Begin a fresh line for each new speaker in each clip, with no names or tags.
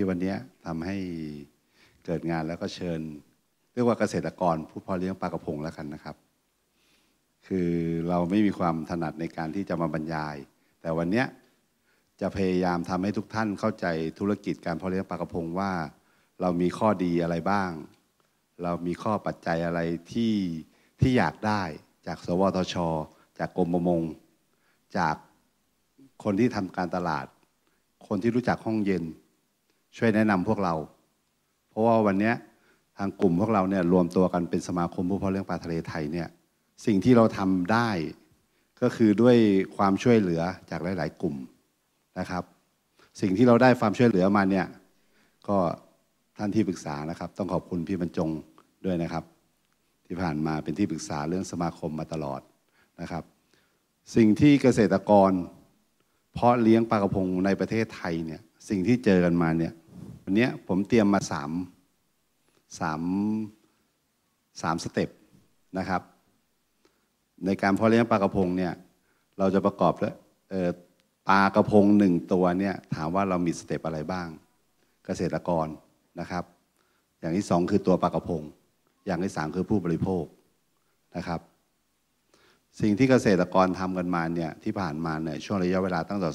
ที่วันนี้ทำให้เกิดงานแล้วก็เชิญ เรียกว่าเกษตรกรผู้เพาะเลี้ยงปลากระพงแล้วกันนะครับ คือเราไม่มีความถนัดในการที่จะมาบรรยาย แต่วันนี้จะพยายามทำให้ทุกท่านเข้าใจธุรกิจการเพาะเลี้ยงปลากระพงว่า เรามีข้อดีอะไรบ้าง เรามีข้อปัจจัยอะไรที่ที่อยากได้จาก สวทช จากกรมประมง จากคนที่ทำการตลาด คนที่รู้จักห้องเย็น ช่วยแนะนำพวกเรา เพราะว่าวันนี้ทางกลุ่มพวกเราเนี่ยรวมตัวกันเป็นสมาคมผู้เพาะเลี้ยงปลาทะเลไทยเนี่ยสิ่งที่เราทำได้ก็คือด้วยความช่วยเหลือจากหลาย ๆ กลุ่มนะครับ สิ่งที่เราได้ความช่วยเหลือมาเนี่ยก็ท่านที่ปรึกษานะครับ ต้องขอบคุณพี่บรรจงด้วยนะครับ ที่ผ่านมาเป็นที่ปรึกษาเรื่องสมาคมมาตลอดนะครับ สิ่งที่เกษตรกร เพาะเลี้ยงปลากระพงในประเทศไทยเนี่ยสิ่งที่เจอกันมาเนี่ย วันนี้ผมเตรียมมาสามสามสามสเต็ปนะครับ ในการเพาะเลี้ยงปลากระพงเนี่ยเราจะประกอบด้วปลากระพงหนึ่งตัวเนี่ยถามว่าเรามีสเต็ปอะไรบ้าง เกษตรกรนะครับ อย่างที่สองคือตัวปลากระพง อย่างที่สามคือผู้บริโภคนะครับ สิ่งที่เกษตรกรทำกันมาเนี่ยที่ผ่านมาเนี่ยช่วงระยะเวลาตั้งแต่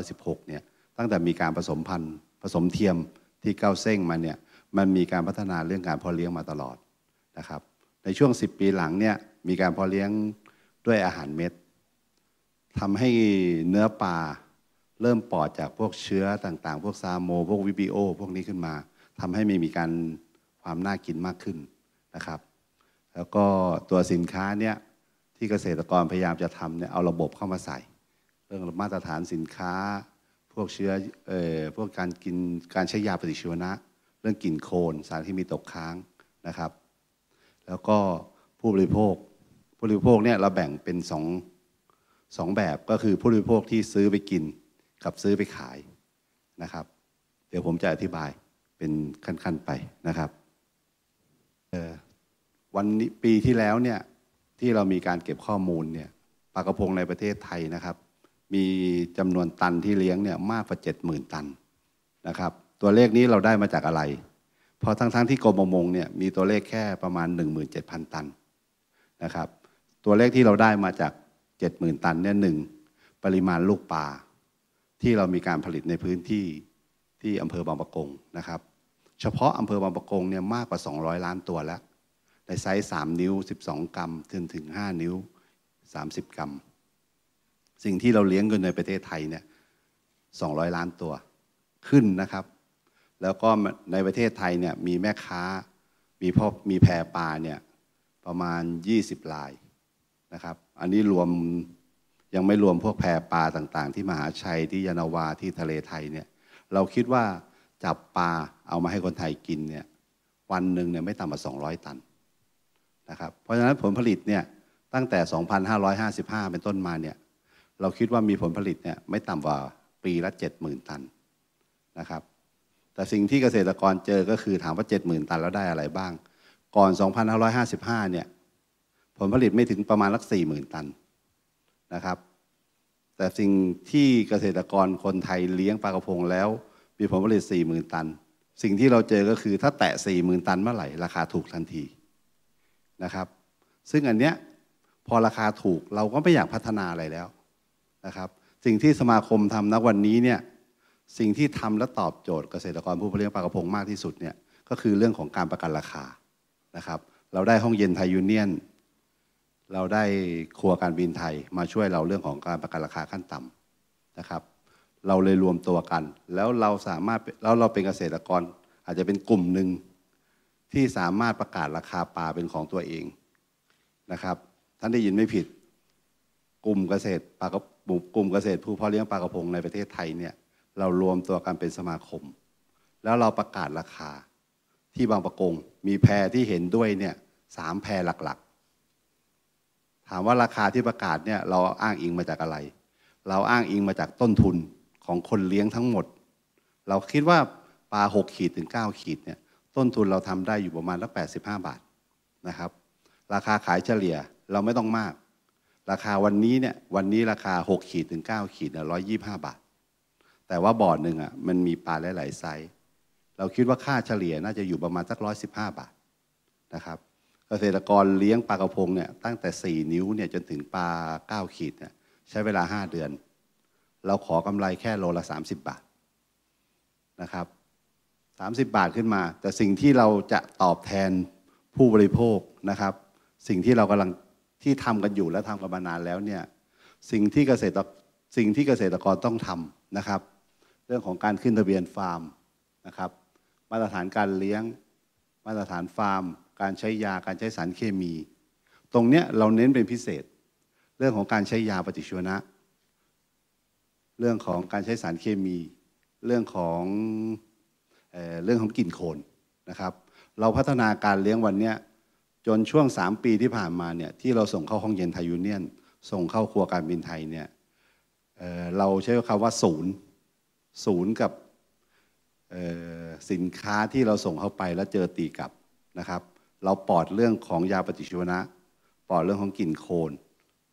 2516 เนี่ยตั้งแต่มีการผสมพันธุ์ผสมเทียม ที่เก้าเส้งมาเนี่ยมันมีการพัฒนาเรื่องการเพาะเลี้ยงมาตลอดนะครับ ในช่วง 10 ปีหลังเนี่ยมีการเพาะเลี้ยงด้วยอาหารเม็ดทำให้เนื้อปลาเริ่มปลอดจากพวกเชื้อต่างๆ พวกซาโม พวกวิบิโอ พวกนี้ขึ้นมาทำให้ไม่มีการความน่ากินมากขึ้นนะครับ แล้วก็ตัวสินค้าเนี่ยที่เกษตรกรพยายามจะทำเนี่ยเอาระบบเข้ามาใส่ เรื่องมาตรฐานสินค้า วกเชื้อเอ่อพวกการกินการใช้ยาปฏิชีวนะ เรื่องกลิ่นโคลนสารที่มีตกค้างนะครับ แล้วก็ผู้บริโภค ผู้บริโภคเนี่ยเราแบ่งเป็นสองสองแบบก็คือผู้บริโภคที่ซื้อไปกินกับซื้อไปขายนะครับ เดี๋ยวผมจะอธิบายเป็นขั้นๆไปนะครับวันนี้ปีที่แล้วเนี่ยที่เรามีการเก็บข้อมูลเนี่ยปลากระพงในประเทศไทยนะครับ มีจำนวนตันที่เลี้ยงเนี่ยมากกว่าเจ็ดหมื่นตันนะครับ ตัวเลขนี้เราได้มาจากอะไร เพราะทั้งๆทที่กรมประมงเนี่ยมีตัวเลขแค่ประมาณ 17,000 ตันนะครับ ตัวเลขที่เราได้มาจาก 70,000 ตันเนี่ยหนึ่งปริมาณลูกปลาที่เรามีการผลิตในพื้นที่ที่อำเภอบางปะกงนะครับ เฉพาะอำเภอบางปะกงเนี่ยมากกว่า 200 ล้านตัวแล้วในไซส์ 3 นิ้ว 12 กรัมถึงถึง 5 นิ้ว 30 กรัม สิ่งที่เราเลี้ยงกันในประเทศไทยเนี่ย200ล้านตัวขึ้นนะครับ แล้วก็ในประเทศไทยเนี่ยมีแม่ค้ามีพ่อมีแพรปลาเนี่ยประมาณ 20ลายนะครับ อันนี้รวมยังไม่รวมพวกแพรปลาต่างๆ ที่มหาชัยที่ยานาวาที่ทะเลไทยเนี่ยเราคิดว่าจับปลาเอามาให้คนไทยกินเนี่ยวันหนึ่งเนี่ยไม่ต่ำกว่า 200 ตันนะครับเพราะฉะนั้นผลผลิตเนี่ยตั้งแต่ 2,555 เป็นต้นมาเนี่ย เราคิดว่ามีผลผลิตเนี่ยไม่ต่ำกว่าปีละ70,000 ตันนะครับ แต่สิ่งที่เกษตรกรเจอก็คือถามว่า 70,000 ตันแล้วได้อะไรบ้าง ก่อน 2,555 เนี่ยผลผลิตไม่ถึงประมาณลัก40,000 ตันนะครับ แต่สิ่งที่เกษตรกรคนไทยเลี้ยงปลากระพงแล้ว มีผลผลิต 40,000 ตัน สิ่งที่เราเจอก็คือถ้าแตะ 40,000 ตันเมื่อไหร่ราคาถูกทันทีนะครับ ซึ่งอันเนี้ยพอราคาถูกเราก็ไม่อยากพัฒนาอะไรแล้ว นะครับ สิ่งที่สมาคมทำณวันนี้เนี่ยสิ่งที่ทำและตอบโจทย์เกษตรกรผู้เลี้ยงปลากระพงมากที่สุดเนี่ยก็คือเรื่องของการประกันราคานะครับ เราได้ห้องเย็นไทยยูเนียน เราได้ครัวการบินไทยมาช่วยเราเรื่องของการประกันราคาขั้นต่ำนะครับ เราเลยรวมตัวกัน แล้วเราสามารถแล้วเราเป็นเกษตรกรอาจจะเป็นกลุ่มหนึ่งที่สามารถประกาศราคาปลาเป็นของตัวเองนะครับ ท่านได้ยินไม่ผิด กลุ่มเกษตรปลากระ กลุ่มเกษตรผู้เพาะเลี้ยงปลากระพงในประเทศไทยเนี่ยเรารวมตัวกันเป็นสมาคม แล้วเราประกาศราคาที่บางประกง มีแพรที่เห็นด้วยเนี่ยสามแพรหลักๆ ถามว่าราคาที่ประกาศเนี่ยเราอ้างอิงมาจากอะไร เราอ้างอิงมาจากต้นทุนของคนเลี้ยงทั้งหมด เราคิดว่าปลาหกขีดถึงเก้าขีดเนี่ยต้นทุนเราทำได้อยู่ประมาณละแปดสิบห้าบาทนะครับ ราคาขายเฉลี่ยเราไม่ต้องมาก ราคาวันนี้เนี่ยวันนี้ราคาหกขีดถึงเก้าขีดเนี่ยร้อยยี่ห้าบาท แต่ว่าบ่อหนึ่งอะมันมีปลาหลายๆไซส์เราคิดว่าค่าเฉลี่ยน่าจะอยู่ประมาณสักร้อยสิบห้าบาทนะครับ เกษตรกรเลี้ยงปลากระพงเนี่ยตั้งแต่ 4 นิ้วเนี่ยจนถึงปลา 9 ขีดเนี่ยใช้เวลา 5 เดือน เราขอกำไรแค่โลละ 30 บาทนะครับ30 บาทขึ้นมา แต่สิ่งที่เราจะตอบแทนผู้บริโภคนะครับ สิ่งที่เรากำลัง ที่ทำกันอยู่และทำกันมานานแล้วเนี่ยสิ่งที่เกษตรสิ่งที่เกษตรกรต้องทำนะครับ เรื่องของการขึ้นทะเบียนฟาร์มนะครับ มาตรฐานการเลี้ยง มาตรฐานฟาร์ม การใช้ยาการใช้สารเคมี ตรงเนี้ยเราเน้นเป็นพิเศษ เรื่องของการใช้ยาปฏิชีวนะ เรื่องของการใช้สารเคมี เรื่องของเอเรื่องของกลิ่นโคนนะครับ เราพัฒนาการเลี้ยงวันเนี้ย จนช่วง 3 ปีที่ผ่านมาเนี่ยที่เราส่งเข้าห้องเย็นไทยยูเนียน ส่งเข้าครัวการบินไทยเนี่ยเเราใช้คำว่าศูนย์ศูนย์กับสินค้าที่เราส่งเข้าไปแล้วเจอตีกลับนะครับ เราปลอดเรื่องของยาปฏิชีวนะ ปลอดเรื่องของกลิ่นโคลน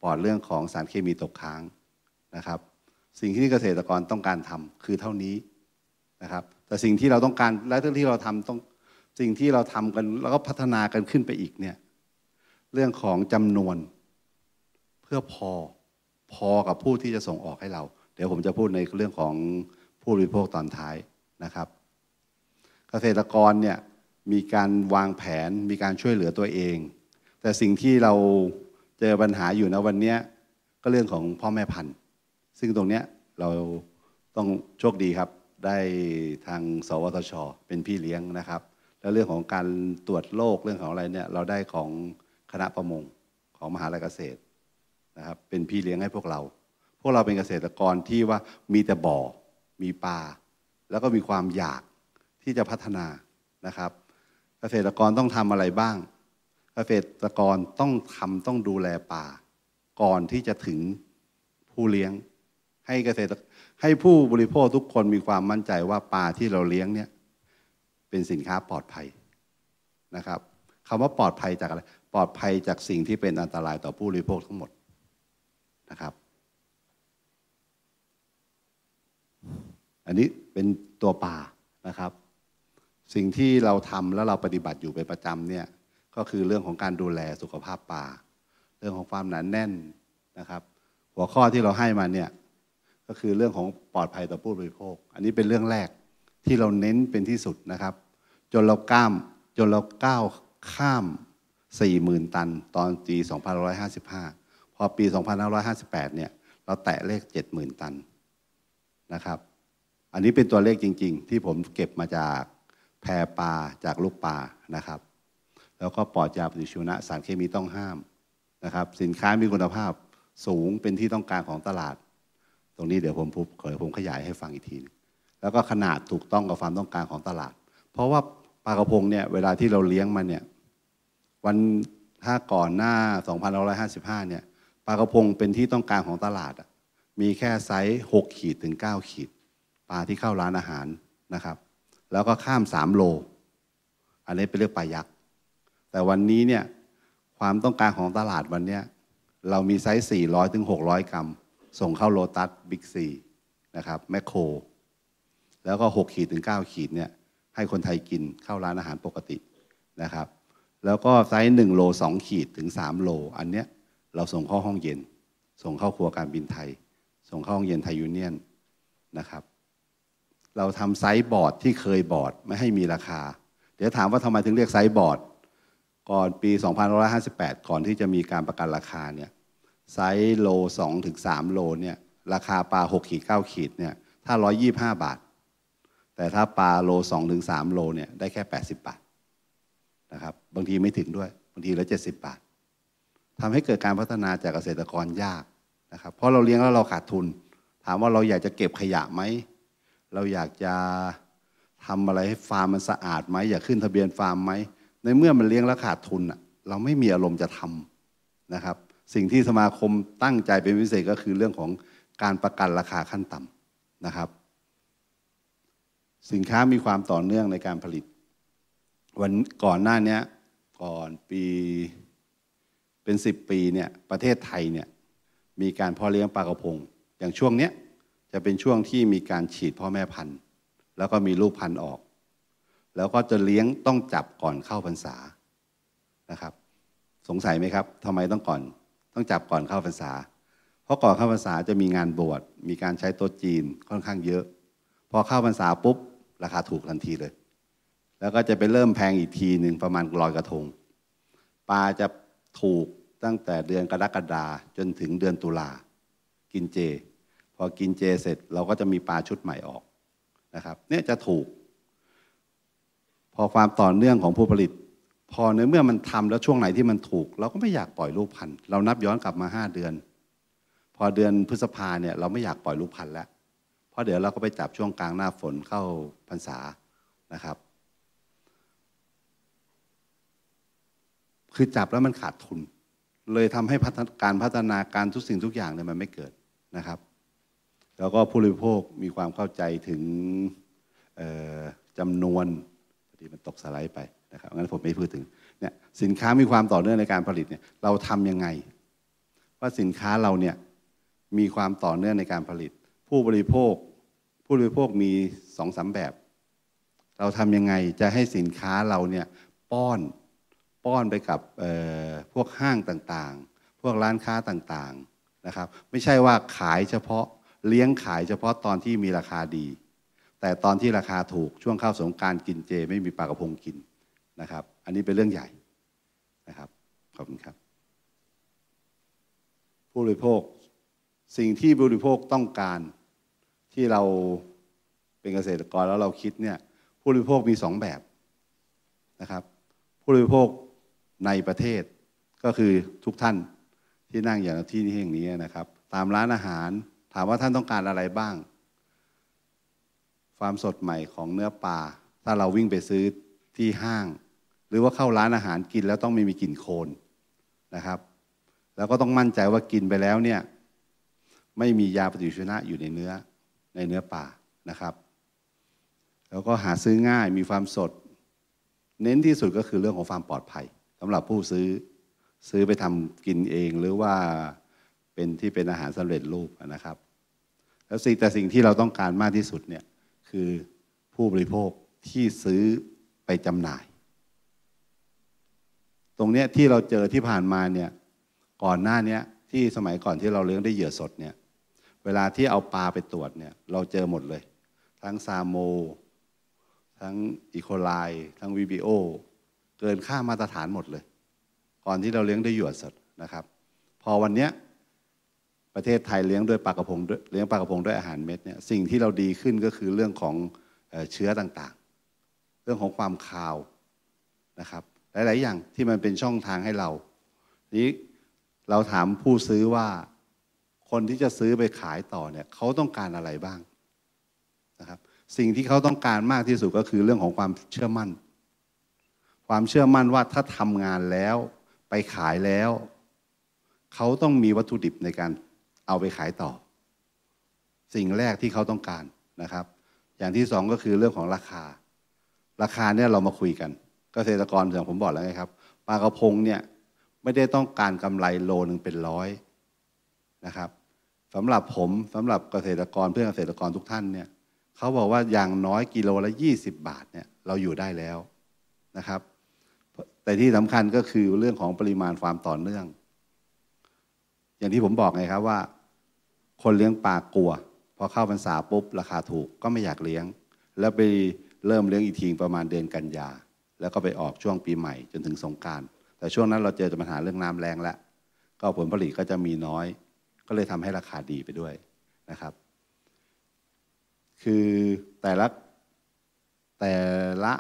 ปลอดเรื่องของสารเคมีตกค้างนะครับ สิ่งที่เกษตรกรต้องการทำคือเท่านี้นะครับ แต่สิ่งที่เราต้องการและที่เราทำต้อง สิ่งที่เราทำกันแล้วก็พัฒนากันขึ้นไปอีกเนี่ยเรื่องของจำนวนเพื่อพอพอกับผู้ที่จะส่งออกให้เรา เดี๋ยวผมจะพูดในเรื่องของผู้บริโภคตอนท้ายนะครับ เกษตรกรเนี่ยมีการวางแผนมีการช่วยเหลือตัวเอง แต่สิ่งที่เราเจอปัญหาอยู่นะวันนี้ก็เรื่องของพ่อแม่พันธุ์ ซึ่งตรงเนี้ยเราต้องโชคดีครับ ได้ทางสวทช เป็นพี่เลี้ยงนะครับ แล้วเรื่องของการตรวจโรคเรื่องของอะไรเนี่ยเราได้ของคณะประมงของมหาลัยเกษตรนะครับเป็นพี่เลี้ยงให้พวกเรา พวกเราเป็นเกษตรกรที่ว่ามีแต่บ่อมีปลาแล้วก็มีความอยากที่จะพัฒนานะครับ เกษตรกรต้องทำอะไรบ้าง เกษตรกรต้องทำต้องดูแลป่า ก่อนที่จะถึงผู้เลี้ยง ให้เกษตรให้ผู้บริโภคทุกคนมีความมั่นใจว่าปลาที่เราเลี้ยงเนี่ย เป็นสินค้าปลอดภัยนะครับคำว่าปลอดภัยจากอะไร ปลอดภัยจากสิ่งที่เป็นอันตรายต่อผู้บริโภคทั้งหมดนะครับ อันนี้เป็นตัวปลานะครับ สิ่งที่เราทำแล้วเราปฏิบัติอยู่เป็นประจำเนี่ยก็คือเรื่องของการดูแลสุขภาพปลาเรื่องของความหนาแน่นนะครับ หัวข้อที่เราให้มาเนี่ยก็คือเรื่องของปลอดภัยต่อผู้บริโภค อันนี้เป็นเรื่องแรก ที่เราเน้นเป็นที่สุดนะครับ จนเราก้ามจนเราก้าวข้าม 40,000 ตัน ตอนปี 2555 พอปี 2558 เนี่ย เราแตะเลข 70,000 ตันนะครับ อันนี้เป็นตัวเลขจริง ๆ ที่ผมเก็บมาจากแพปลาจากลูกปลานะครับ แล้วก็ปลอดยาปฏิชีวนะสารเคมีต้องห้ามนะครับ สินค้ามีคุณภาพสูงเป็นที่ต้องการของตลาด ตรงนี้เดี๋ยวผมผมขยายให้ฟังอีกทีนึง แล้วก็ขนาดถูกต้องกับความต้องการของตลาด เพราะว่าปลากระพงเนี่ยเวลาที่เราเลี้ยงมันเนี่ยวันถ้าก่อนหน้า 2555 เนี่ยปลากระพงเป็นที่ต้องการของตลาด มีแค่ไซส์6ขีดถึง 9 ขีด ปลาที่เข้าร้านอาหารนะครับ แล้วก็ข้าม 3 โล อันนี้เป็นเรื่องปลายักษ์ แต่วันนี้เนี่ยความต้องการของตลาดวันนี้เรามีไซส์ 400 ถึง 600 กรัม ส่งเข้าโลตัสบิ๊กซีนะครับแมคโคร แล้วก็6ขีดถึง9ขีดเนี่ยให้คนไทยกินเข้าร้านอาหารปกตินะครับ แล้วก็ไซส์1โล2ขีดถึง3โลอันเนี้ยเราส่งเข้าห้องเย็น ส่งเข้าครัวการบินไทย ส่งเข้าห้องเย็นไทยยูเนียนนะครับ เราทำไซส์บอร์ดที่เคยบอร์ดไม่ให้มีราคา เดี๋ยวถามว่าทำไมถึงเรียกไซส์บอร์ดก่อนปี 2558 ก่อนที่จะมีการประกันราคาเนี่ยไซส์โล2ถึง3โลเนี่ยราคาปลา6ขีด9ขีดเนี่ยถ้า 125 บาท แต่ถ้าปลาโล2ถึง3โลเนี่ยได้แค่80บบาทนะครับ บางทีไม่ถึงด้วย บางทีละ70บบาททำให้เกิดการพัฒนาจากเกษตรกรยากนะครับ เพราะเราเลี้ยงแล้วเราขาดทุน ถามว่าเราอยากจะเก็บขยะไหม เราอยากจะทำอะไรให้ฟาร์มมันสะอาดไหม อยากขึ้นทะเบียนฟาร์มไหม ในเมื่อมันเลี้ยงแล้วขาดทุนเราไม่มีอารมณ์จะทำนะครับ สิ่งที่สมาคมตั้งใจเป็นพิเศษก็คือเรื่องของการประกันราคาขั้นต่ำนะครับ สินค้ามีความต่อเนื่องในการผลิต วันก่อนหน้านี้ก่อนปีเป็นสิบปีเนี่ยประเทศไทยเนี่ยมีการพาะเลี้ยงปลากระพง อย่างช่วงเนี้ยจะเป็นช่วงที่มีการฉีดพ่อแม่พันธุ์ แล้วก็มีลูกพันธุ์ออก แล้วก็จะเลี้ยงต้องจับก่อนเข้าพรรษานะครับ สงสัยไหมครับทำไมต้องก่อนต้องจับก่อนเข้าพรรษา เพราะก่อนเข้าพรรษาจะมีงานบวชมีการใช้โต๊ะจีนค่อนข้างเยอะ พอเข้าพรรษาปุ๊บ ราคาถูกทันทีเลย แล้วก็จะไปเริ่มแพงอีกทีหนึ่งประมาณลอยกระทง ปลาจะถูกตั้งแต่เดือนกรกฎาจนถึงเดือนตุลากินเจ พอกินเจเสร็จเราก็จะมีปลาชุดใหม่ออกนะครับ เนี่ยจะถูก พอความต่อเนื่องของผู้ผลิต พอในเมื่อมันทำแล้วช่วงไหนที่มันถูก เราก็ไม่อยากปล่อยลูกพันธุ์เรานับย้อนกลับมาห้าเดือน พอเดือนพฤษภาเนี่ยเราไม่อยากปล่อยลูกพันธุ์แล้ว ราะเดี๋ยวเราก็ไปจับช่วงกลางหน้าฝนเข้าพรรษานะครับ คือจับแล้วมันขาดทุน เลยทำให้การพัฒนาการทุกสิ่งทุกอย่างเนี่ยมันไม่เกิดนะครับ แล้วก็ผู้บริโภคมีความเข้าใจถึงจำนวนพอดีมันตกสไลด์ไปนะครับงั้นผมไม่พูดถึงเนี่ยสินค้ามีความต่อเนื่องในการผลิตเนี่ยเราทำยังไง ว่าสินค้าเราเนี่ยมีความต่อเนื่องในการผลิต ผู้บริโภค ผู้บริโภคมีสองสาแบบ เราทำยังไงจะให้สินค้าเราเนี่ยป้อนป้อนไปกับพวกห้างต่างๆ พวกร้านค้าต่างๆนะครับ ไม่ใช่ว่าขายเฉพาะเลี้ยงขายเฉพาะตอนที่มีราคาดี แต่ตอนที่ราคาถูกช่วงเข้าสงการกินเจ ไม่มีปลากระพงกินนะครับ อันนี้เป็นเรื่องใหญ่นะครับขอบคุณครับ ผู้บริโภคสิ่งที่ผู้บริโภคต้องการ ที่เราเป็นเกษตรกรแล้วเราคิดเนี่ยผู้บริโภคมีสองแบบนะครับ ผู้บริโภคในประเทศก็คือทุกท่านที่นั่งอย่างที่นี่แห่งนี้นะครับ ตามร้านอาหารถามว่าท่านต้องการอะไรบ้าง ความสดใหม่ของเนื้อปลาถ้าเราวิ่งไปซื้อที่ห้าง หรือว่าเข้าร้านอาหารกินแล้วต้องไม่มีกลิ่นโคลนนะครับ แล้วก็ต้องมั่นใจว่ากินไปแล้วเนี่ยไม่มียาปฏิชีวนะอยู่ในเนื้อ ในเนื้อปลานะครับ แล้วก็หาซื้อง่ายมีความสด เน้นที่สุดก็คือเรื่องของความปลอดภัยสำหรับผู้ซื้อซื้อไปทำกินเองหรือว่าเป็นที่เป็นอาหารสำเร็จรูปนะครับ แล้วสิ่งแต่สิ่งที่เราต้องการมากที่สุดเนี่ยคือผู้บริโภคที่ซื้อไปจำหน่าย ตรงเนี้ยที่เราเจอที่ผ่านมาเนี่ยก่อนหน้านี้ที่สมัยก่อนที่เราเลี้ยงได้เหยื่อสดเนี่ย เวลาที่เอาปลาไปตรวจเนี่ยเราเจอหมดเลย ทั้งซาโม ทั้งอีโคไลทั้งวีบีโอเกินค่ามาตรฐานหมดเลย ก่อนที่เราเลี้ยงด้วยหยวดสดนะครับ พอวันนี้ประเทศไทยเลี้ยงด้วยปลากระพงเลี้ยงปลากระพงด้วยอาหารเม็ดเนี่ยสิ่งที่เราดีขึ้นก็คือเรื่องของเชื้อต่างๆ เรื่องของความคาวนะครับ หลาย ๆ อย่างที่มันเป็นช่องทางให้เรา นี้เราถามผู้ซื้อว่า คนที่จะซื้อไปขายต่อเนี่ยเขาต้องการอะไรบ้างนะครับ สิ่งที่เขาต้องการมากที่สุดก็คือเรื่องของความเชื่อมั่น ความเชื่อมั่นว่าถ้าทำงานแล้วไปขายแล้ว เขาต้องมีวัตถุดิบในการเอาไปขายต่อ สิ่งแรกที่เขาต้องการนะครับ อย่างที่สองก็คือเรื่องของราคา ราคาเนี่ยเรามาคุยกัน เกษตรกรอย่างผมบอกแล้วไงครับปลากระพงเนี่ยไม่ได้ต้องการกำไรโลหนึ่งเป็นร้อยนะครับ สำหรับผมสำหรับเกษตรกรเพื่อนเกษตรกรทุกท่านเนี่ยเขาบอกว่าอย่างน้อยกิโลละ 20 บาทเนี่ยเราอยู่ได้แล้วนะครับ แต่ที่สำคัญก็คือเรื่องของปริมาณความต่อเนื่อง อย่างที่ผมบอกไงครับว่า คนเลี้ยงปลากลัวพอเข้าพรรษาปุ๊บราคาถูกก็ไม่อยากเลี้ยง แล้วไปเริ่มเลี้ยงอีกทีประมาณเดือนกันยา แล้วก็ไปออกช่วงปีใหม่จนถึงสงการแต่ช่วงนั้นเราเจอปัญหาเรื่องน้ำแรงแล้วก็ผลผลิตก็จะมีน้อย ก็เลยทำให้ราคาดีไปด้วยนะครับ คือแต่ละแต่ละ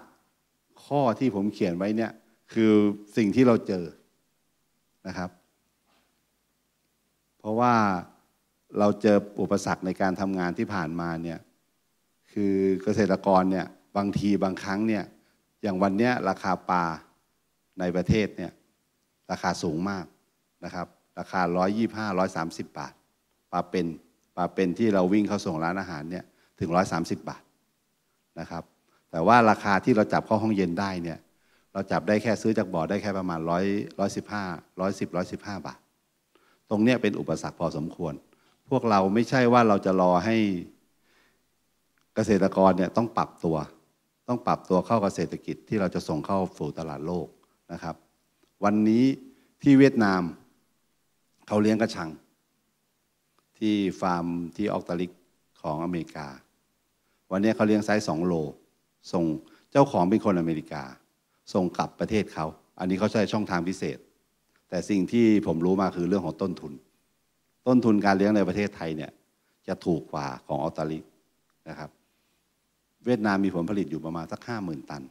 ข้อที่ผมเขียนไว้เนี่ยคือสิ่งที่เราเจอนะครับ เพราะว่าเราเจออุปสรรคในการทำงานที่ผ่านมาเนี่ยคือเกษตรกรเนี่ยบางทีบางครั้งเนี่ยอย่างวันเนี้ยราคาปลาในประเทศเนี่ยราคาสูงมากนะครับ ราคา 125 130 บาทปลาเป็นปลาเป็นที่เราวิ่งเข้าส่งร้านอาหารเนี่ยถึง 130 บาทนะครับ แต่ว่าราคาที่เราจับเข้าห้องเย็นได้เนี่ยเราจับได้แค่ซื้อจากบ่อได้แค่ประมาณร้อยร้อยสิบห้าร้อยสิบร้อยสิบห้าบาท ตรงเนี้ยเป็นอุปสรรคพอสมควรพพวกเราไม่ใช่ว่าเราจะรอให้เกษตรกรเนี่ยต้องปรับตัว ต้องปรับตัวเข้ากับเศรษฐกิจที่เราจะส่งเข้าสู่ตลาดโลกนะครับ วันนี้ที่เวียดนาม เขาเลี้ยงกระชัง ที่ฟาร์มที่ออกตาลิกของอเมริกา วันนี้เขาเลี้ยงไซส์สองโล ส่งเจ้าของเป็นคนอเมริกา ส่งกลับประเทศเขา อันนี้เขาใช้ช่องทางพิเศษ แต่สิ่งที่ผมรู้มาคือเรื่องของต้นทุน ต้นทุนการเลี้ยงในประเทศไทยเนี่ยจะถูกกว่าของออตรเลียนะครับ เวียดนามมีผลผลิตอยู่ประมาณสักห้าหมื่นตัน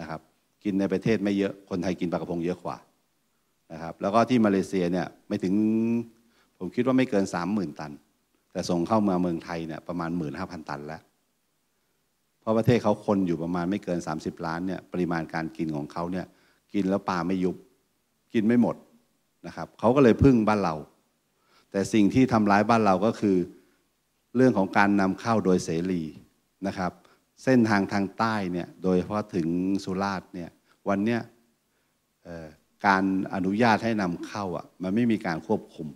นะครับ กินในประเทศไม่เยอะ คนไทยกินปลากระพงเยอะกว่า นะครับแล้วก็ที่มาเลเซียเนี่ยไม่ถึงผมคิดว่าไม่เกินสามหมื่นตัน แต่ส่งเข้าเมืองเมืองไทยเนี่ยประมาณหมื่นห้าพันตันแล้ว เพราะประเทศเขาคนอยู่ประมาณไม่เกิน 30 ล้านเนี่ยปริมาณการกินของเขาเนี่ยกินแล้วปลาไม่ยุบ กินไม่หมดนะครับเขาก็เลยพึ่งบ้านเรา แต่สิ่งที่ทำร้ายบ้านเราก็คือ เรื่องของการนำเข้าโดยเสรีนะครับ เส้นทางทางใต้เนี่ยโดยเฉพาะถึงสุราษฎร์เนี่ยวันเนี้ย การอนุญาตให้นำเข้าอะมันไม่มีการควบคุม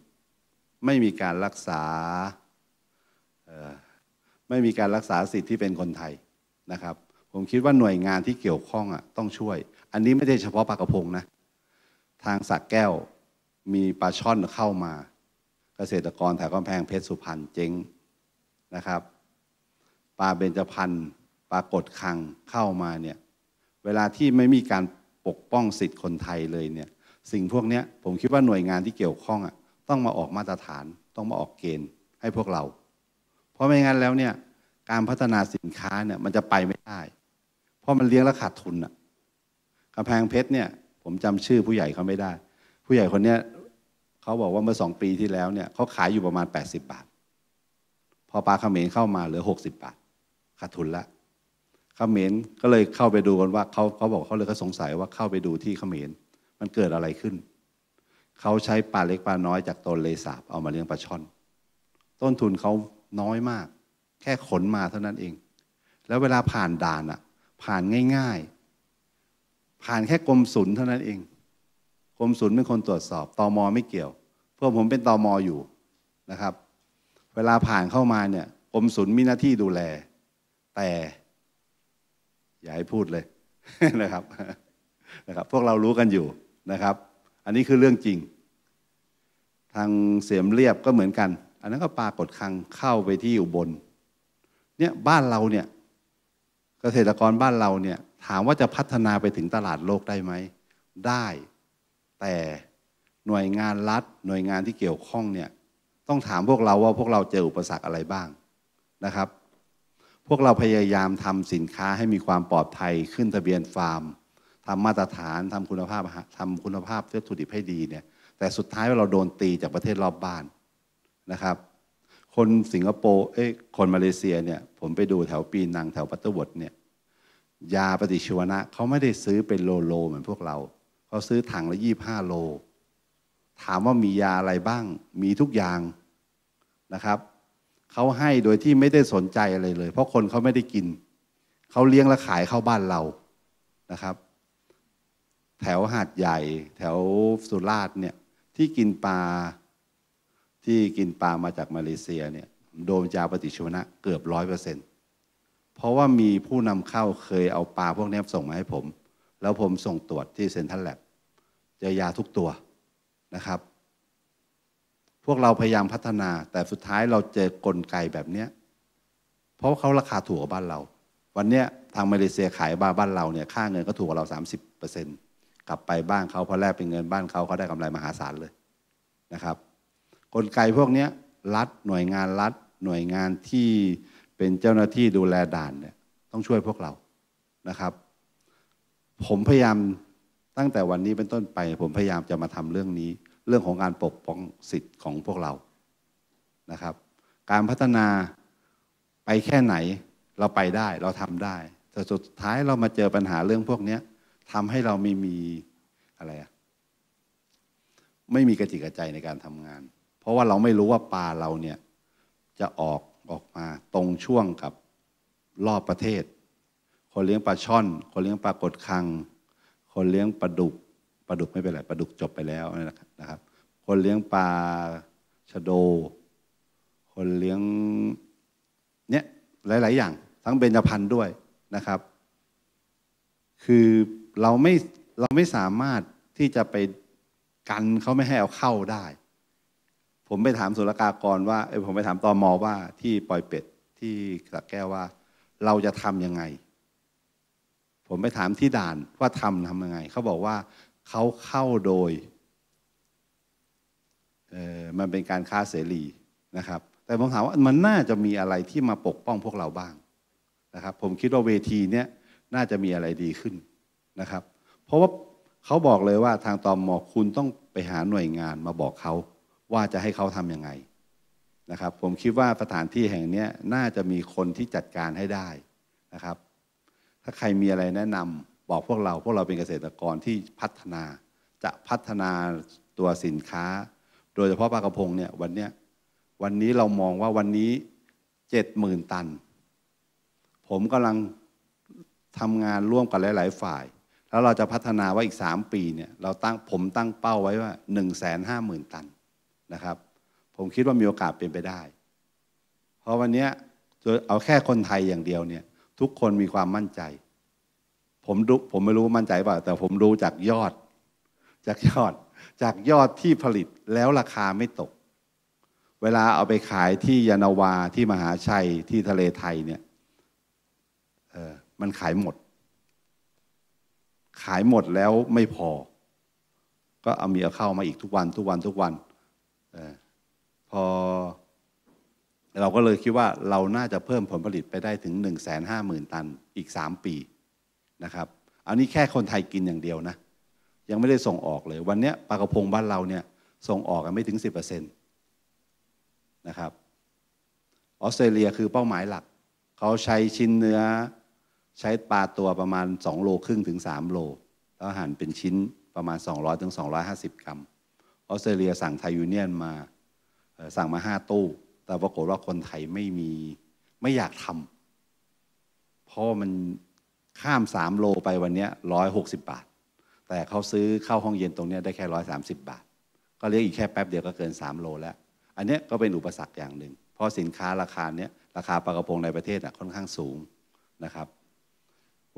ไม่มีการรักษาไม่มีการรักษาสิทธิ์ที่เป็นคนไทยนะครับ ผมคิดว่าหน่วยงานที่เกี่ยวข้องอะต้องช่วย อันนี้ไม่ใช่เฉพาะปลากระพงนะทางสักแก้วมีปลาช่อนเข้ามา เกษตรกรแถวกำแพงเพชรสุพรรณเจ๊งนะครับปลาเบญจพรรณปลากดคังเข้ามาเนี่ยเวลาที่ไม่มีการ ปกป้องสิทธิ์คนไทยเลยเนี่ยสิ่งพวกนี้ผมคิดว่าหน่วยงานที่เกี่ยวข้องอะต้องมาออกมาตรฐานต้องมาออกเกณฑ์ให้พวกเรา เพราะไม่งั้นแล้วเนี่ยการพัฒนาสินค้าเนี่ยมันจะไปไม่ได้ เพราะมันเลี้ยงแล้วขาดทุนอะกำแพงเพชรเนี่ยผมจำชื่อผู้ใหญ่เขาไม่ได้ ผู้ใหญ่คนเนี้ยเขาบอกว่าเมื่อสองปีที่แล้วเนี่ยเขาขายอยู่ประมาณ 80 บาท พอปลาเขมรเข้ามาเหลือ 60 บาทขาดทุนละ เขมรก็เลยเข้าไปดูกันว่าเขาเขาบอกเขาเลยก็สงสัยว่าเข้าไปดูที่เขมรมันเกิดอะไรขึ้น เขาใช้ปลาเล็กปลาน้อยจากตนเลสาบเอามาเลี้ยงปลาช่อน ต้นทุนเขาน้อยมาก แค่ขนมาเท่านั้นเอง แล้วเวลาผ่านด่านอะผ่านง่าย ๆ ผ่านแค่กรมศุลเท่านั้นเองกรมศุลเป็นคนตรวจสอบตอมอไม่เกี่ยวเพราะผมเป็นตอมออยู่นะครับ เวลาผ่านเข้ามาเนี่ยกรมศุลมีหน้าที่ดูแล แต่ อย่าให้พูดเลยนะครับนะครับ พวกเรารู้กันอยู่นะครับ อันนี้คือเรื่องจริง ทางเสียมเรียบก็เหมือนกัน อันนั้นก็ปากดคังเข้าไปที่อุบลเนี่ยบ้านเราเนี่ยเกษตรกรบ้านเราเนี่ยถามว่าจะพัฒนาไปถึงตลาดโลกได้ไหม ได้ แต่หน่วยงานรัฐ หน่วยงานที่เกี่ยวข้องเนี่ยต้องถามพวกเราว่าพวกเราเจออุปสรรคอะไรบ้างนะครับ พวกเราพยายามทำสินค้าให้มีความปลอดภัยขึ้นทะเบียนฟาร์มทำมาตรฐานทำคุณภาพทำคุณภาพวัตถุดิบให้ดีเนี่ยแต่สุดท้ายเราโดนตีจากประเทศรอบบ้านนะครับ คนสิงคโปร์เอ้ยคนมาเลเซียเนี่ยผมไปดูแถวปีนังแถวปัตตวดเนี่ยยาปฏิชีวนะเขาไม่ได้ซื้อเป็นโลโล เหมือนพวกเราเขาซื้อถังละยี่ห้าโล ถามว่ามียาอะไรบ้าง มีทุกอย่างนะครับ เขาให้โดยที่ไม่ได้สนใจอะไรเลย เพราะคนเขาไม่ได้กิน เขาเลี้ยงและขายเข้าบ้านเรานะครับ แถวหาดใหญ่ แถวสุราษฎร์เนี่ยที่กินปลาที่กินปลามาจากมาเลเซียเนี่ยโดนยาปฏิชีวนะเกือบร้อยเปอร์เซ็นต์เพราะว่ามีผู้นำเข้าเคยเอาปลาพวกนี้ส่งมาให้ผม แล้วผมส่งตรวจที่เซ็นทรัลแลบเจอยาทุกตัวนะครับ พวกเราพยายามพัฒนา แต่สุดท้ายเราเจอกลไกแบบนี้เพราะเขาราคาถูกกว่าบ้านเรา วันนี้ทางมาเลเซียขายบ้าบ้านเราเนี่ยค่าเงินก็ถูกกว่าเรา 30%กลับไปบ้านเขาพอแลกเป็นเงินบ้านเขาเขาได้กำไรมหาศาลเลยนะครับ กลไกพวกนี้รัฐหน่วยงานรัฐหน่วยงานที่เป็นเจ้าหน้าที่ดูแลด่านเนี่ยต้องช่วยพวกเรานะครับ ผมพยายามตั้งแต่วันนี้เป็นต้นไป ผมพยายามจะมาทำเรื่องนี้ เรื่องของการปกป้องสิทธิ์ของพวกเรานะครับ การพัฒนาไปแค่ไหนเราไปได้เราทำได้ แต่สุดท้ายเรามาเจอปัญหาเรื่องพวกนี้ทำให้เราไม่มีอะไรอะไม่มีกระจิกกระใจในการทำงาน เพราะว่าเราไม่รู้ว่าปลาเราเนี่ยจะออกออกมาตรงช่วงกับรอบประเทศ คนเลี้ยงปลาช่อน คนเลี้ยงปลากดคัง คนเลี้ยงปลาดุก ปลาดุกไม่เป็นไรปลาดุกจบไปแล้วนะครับ คนเลี้ยงปลาชะโด คนเลี้ยงเนี่ยหลาย ๆ อย่าง ทั้งเบญจพรรณด้วยนะครับ คือเราไม่เราไม่สามารถที่จะไปกันเขาไม่ให้เอาเข้าได้ ผมไปถามศุลกากรว่าเออผมไปถามตอมอว่าที่ปล่อยเป็ดที่สระแก้วว่า เราจะทำยังไง ผมไปถามที่ด่านว่าทำทำยังไง เขาบอกว่า เขาเข้าโดยมันเป็นการค้าเสรีนะครับ แต่ผมถามว่ามันน่าจะมีอะไรที่มาปกป้องพวกเราบ้างนะครับ ผมคิดว่าเวทีเนี้ยน่าจะมีอะไรดีขึ้นนะครับ เพราะว่าเขาบอกเลยว่าทางตอมอคุณต้องไปหาหน่วยงานมาบอกเขาว่าจะให้เขาทำยังไงนะครับ ผมคิดว่าสถานที่แห่งนี้น่าจะมีคนที่จัดการให้ได้นะครับ ถ้าใครมีอะไรแนะนำ บอกพวกเราพวกเราเป็นเกษตรกรที่พัฒนา จะพัฒนาตัวสินค้า โดยเฉพาะปลากระพงเนี่ยวันเนี้ยวันนี้เรามองว่าวันนี้เจ็ดหมื่นตัน ผมกำลังทำงานร่วมกับหลาย ๆ ฝ่าย แล้วเราจะพัฒนาว่าอีกสามปีเนี่ยเราตั้งผมตั้งเป้าไว้ว่าหนึ่งแสนห้าหมื่นตันนะครับ ผมคิดว่ามีโอกาสเป็นไปได้ เพราะวันนี้เอาแค่คนไทยอย่างเดียวเนี่ยทุกคนมีความมั่นใจ ผมดูผมไม่รู้มั่นใจป่าแต่ผมดูจากยอด จากยอด จากยอดที่ผลิตแล้วราคาไม่ตก เวลาเอาไปขายที่ยานาวาที่มหาชัยที่ทะเลไทยเนี่ยเออมันขายหมด ขายหมดแล้วไม่พอ ก็เอามีเอาเข้ามาอีกทุกวัน ทุกวันทุกวันออพอ เราก็เลยคิดว่าเราน่าจะเพิ่มผลผลิตไปได้ถึง1นึ่งแสนห้าหมื่นตันอีกสามปี นะครับ อันนี้แค่คนไทยกินอย่างเดียวนะ ยังไม่ได้ส่งออกเลย วันนี้ปลากระพงบ้านเราเนี่ยส่งออกกันไม่ถึง 10%นะครับออสเตรเลียคือเป้าหมายหลัก เขาใช้ชิ้นเนื้อ ใช้ปลาตัวประมาณ 2 โลครึ่งถึง 3 โล แล้วหั่นเป็นชิ้นประมาณ 200ถึง250 กรัมออสเตรเลียสั่งไทยยูเนียนมาสั่งมาห้าตู้ แต่ปรากฏว่าคนไทยไม่มีไม่อยากทำเพราะมัน ข้ามสามโลไปวันนี้ร้อยหกสิบบาท แต่เขาซื้อเข้าห้องเย็นตรงนี้ได้แค่ร้อยสามสิบบาท ก็เรียกอีกแค่แป๊บเดียวก็เกินสามโลแล้ว อันนี้ก็เป็นอุปสรรคอย่างหนึ่ง เพราะสินค้าราคาเนี้ยราคาปลากระพงในประเทศค่อนข้างสูงนะครับ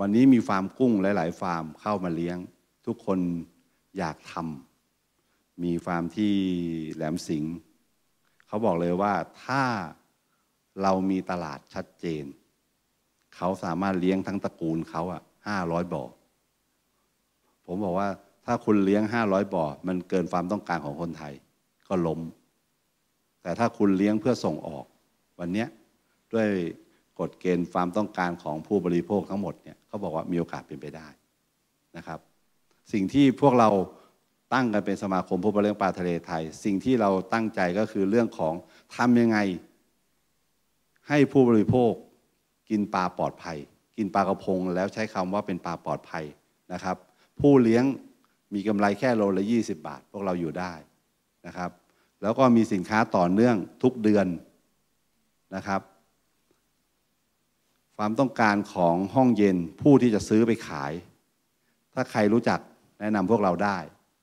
วันนี้มีฟาร์มกุ้งหลาย ๆ ฟาร์มเข้ามาเลี้ยง ทุกคนอยากทำมีฟาร์มที่แหลมสิงห์เขาบอกเลยว่าถ้าเรามีตลาดชัดเจน เขาสามารถเลี้ยงทั้งตระกูลเขาอะห้าร้อยบ่อ ผมบอกว่าถ้าคุณเลี้ยงห้าร้อยบ่อ มันเกินความต้องการของคนไทย ก็ล้ม แต่ถ้าคุณเลี้ยงเพื่อส่งออก วันนี้ด้วยกฎเกณฑ์ความต้องการของผู้บริโภคทั้งหมดเนี่ยเขาบอกว่ามีโอกาสเป็นไปได้นะครับ สิ่งที่พวกเราตั้งกันเป็นสมาคมผู้บริโภคปลาทะเลไทย สิ่งที่เราตั้งใจก็คือเรื่องของทำยังไง ให้ผู้บริโภค กินปลาปลอดภัย กินปลากระพงแล้วใช้คำว่าเป็นปลาปลอดภัยนะครับ ผู้เลี้ยงมีกำไรแค่โลละ20 บาท พวกเราอยู่ได้นะครับ แล้วก็มีสินค้าต่อเนื่องทุกเดือนนะครับ ความต้องการของห้องเย็นผู้ที่จะซื้อไปขาย ถ้าใครรู้จักแนะนำพวกเราได้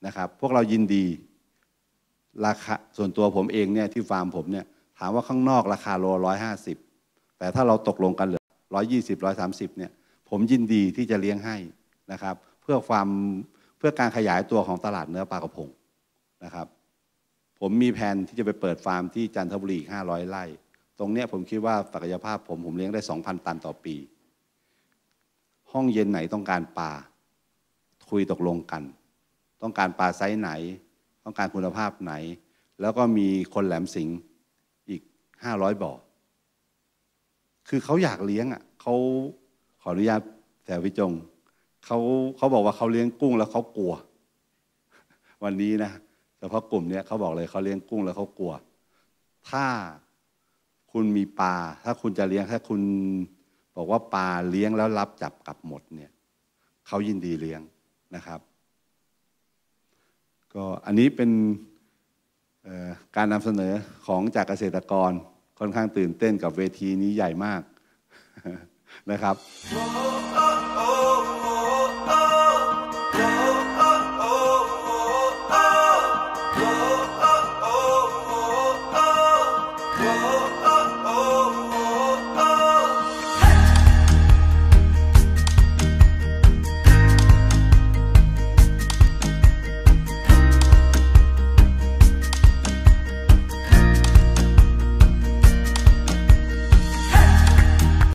นะครับ พวกเรายินดีราคาส่วนตัวผมเองเนี่ยที่ฟาร์มผมเนี่ยถามว่าข้างนอกราคาโลร้อยห้าสิบแต่ถ้าเราตกลงกันเหลือ ร้อยยี่สิบร้อยสามสิบเนี่ยผมยินดีที่จะเลี้ยงให้นะครับ เพื่อความเพื่อการขยายตัวของตลาดเนื้อปลากระพงนะครับ ผมมีแผนที่จะไปเปิดฟาร์มที่จันทบุรีห้าร้อยไร่ ตรงเนี้ยผมคิดว่าศักยภาพผมผมเลี้ยงได้สองพันตันต่อปี ห้องเย็นไหนต้องการปลาคุยตกลงกัน ต้องการปลาไซส์ไหน ต้องการคุณภาพไหน แล้วก็มีคนแหลมสิงอีกห้าร้อยบ่อ คือเขาอยากเลี้ยงอะเขาขออนุญาตแต่วิจงเขาเขาบอกว่าเขาเลี้ยงกุ้งแล้วเขากลัว วันนี้นะเฉพาะกลุ่มเนี้ยเขาบอกเลยเขาเลี้ยงกุ้งแล้วเขากลัว ถ้าคุณมีปลาถ้าคุณจะเลี้ยงถ้าคุณบอกว่าปลาเลี้ยงแล้วรับจับกลับหมดเนี่ยเขายินดีเลี้ยงนะครับก็อันนี้เป็นการนำเสนอของจากเกษตรกร ค่อนข้างตื่นเต้นกับเวทีนี้ใหญ่มากนะครับ